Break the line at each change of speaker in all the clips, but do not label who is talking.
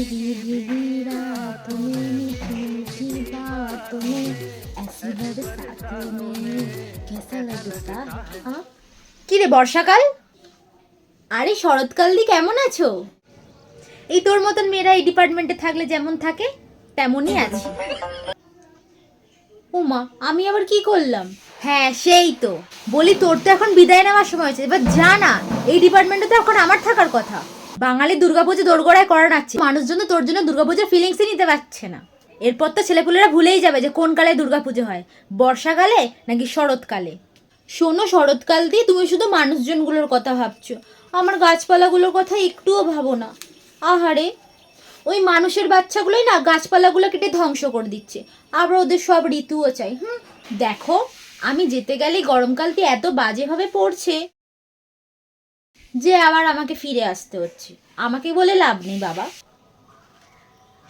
भीगी भीगी रात में मीठी मीठी बात में ऐसी बरसात में कैसा लगता हाँ কি রে বর্ষাকাল আরে শরৎকাল দি কেমন আছো এই তোর মতন মেয়েরা এই ডিপার্টমেন্টে থাকলে যেমন থাকে তেমনই আছি উমা আমি আবার কি করলাম হ্যাঁ সেই তো। বলি, তোর তো এখন বিদায় নেওয়ার সময় হয়েছে। এবার যা না, এই ডিপার্টমেন্টে তো এখন আমার থাকার কথা। বাঙালি দুর্গাপুজো দোরগোড়ায় করা নাচ্ছে মানুষজন তো তোর জন্য দুর্গাপুজোর ফিলিংসই নিতে পারছে না। এরপর তো ছেলেপুলেরা ভুলেই যাবে যে কোন কালে দুর্গাপুজো হয়। বর্ষাকালে নাকি শরৎকালে? শোনো, শরৎকাল দিয়ে তুমি শুধু মানুষজনগুলোর কথা ভাবছ। আমার গাছপালাগুলোর কথা একটুও ভাবো না। আহারে! ওই মানুষের বাচ্চাগুলোই না গাছপালাগুলো কেটে ধ্বংস করে দিচ্ছে। আবার ওদের সব ঋতুও চাই, হুম? দেখো। আমি যেতে গেলে গরমকালটি এত বাজেভাবে পড়ছে? যে আবার আমাকে ফিরে আসতে হচ্ছে। আমাকে বলে লাভ নেই, বাবা।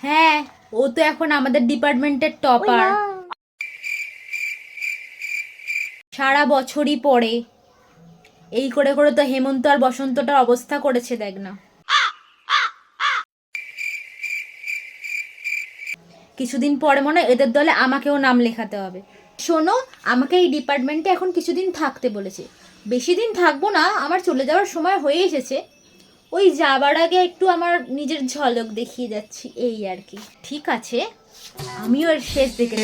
হ্যাঁ ও তো এখন আমাদের ডিপার্টমেন্টের টপার। সারা বছরই পড়ে। এই করে করে তো হেমন্ত আর বসন্তটার অবস্থা করেছে, দেখ না। কিছুদিন পরে মনে হয় এদের দলে আমাকেও নাম লেখাতে হবে। শোনো, আমাকে এই ডিপার্টমেন্টে এখন কিছুদিন থাকতে বলেছে। বেশি দিন থাকব না, আমার চলে যাওয়ার সময় হয়ে এসেছে। ওই যাবার আগে একটু আমার নিজের ঝলক দেখিয়ে যাচ্ছি, এই আর কি। ঠিক আছে, আমিও শেষ দেখে